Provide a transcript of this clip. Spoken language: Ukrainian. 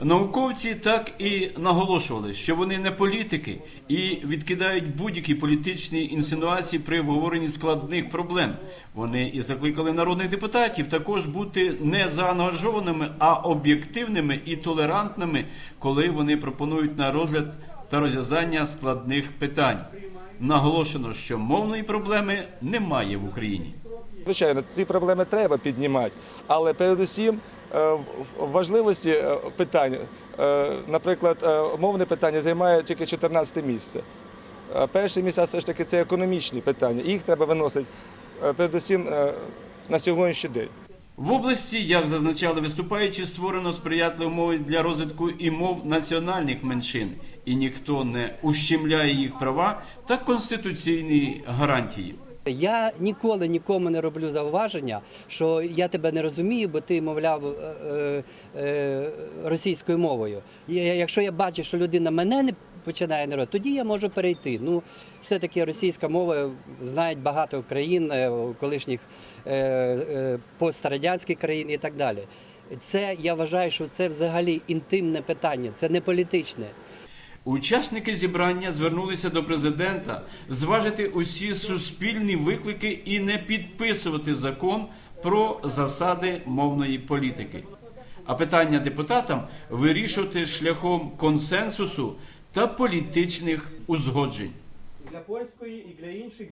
Науковці так і наголошували, що вони не політики і відкидають будь-які політичні інсинуації при обговоренні складних проблем. Вони і закликали народних депутатів також бути не заангажованими, а об'єктивними і толерантними, коли вони пропонують на розгляд та розв'язання складних питань. Наголошено, що мовної проблеми немає в Україні. Звичайно, ці проблеми треба піднімати, але передусім важливості е, питань, е, наприклад, е, мовне питання займає тільки 14 місце. А Перше місце все ж таки це економічні питання. Їх треба виносити е, передусім е, на сьогоднішній день. В області, як зазначали виступаючі, створено сприятливі умови для розвитку і мов національних меншин, і ніхто не ущемляє їх права та конституційні гарантії. Я ніколи нікому не роблю зауваження, що я тебе не розумію, бо ти мовляв е, е, е, російською мовою. Якщо я бачу, що людина мене не починає робити, тоді я можу перейти. Ну, все-таки російська мова знають багато країн, колишніх пострадянських країн і так далі. Це я вважаю, що це взагалі інтимне питання, це не політичне. Учасники зібрання звернулися до президента зважити усі суспільні виклики і не підписувати закон про засади мовної політики. А питання депутатам вирішувати шляхом консенсусу та політичних узгоджень. для польської і для інших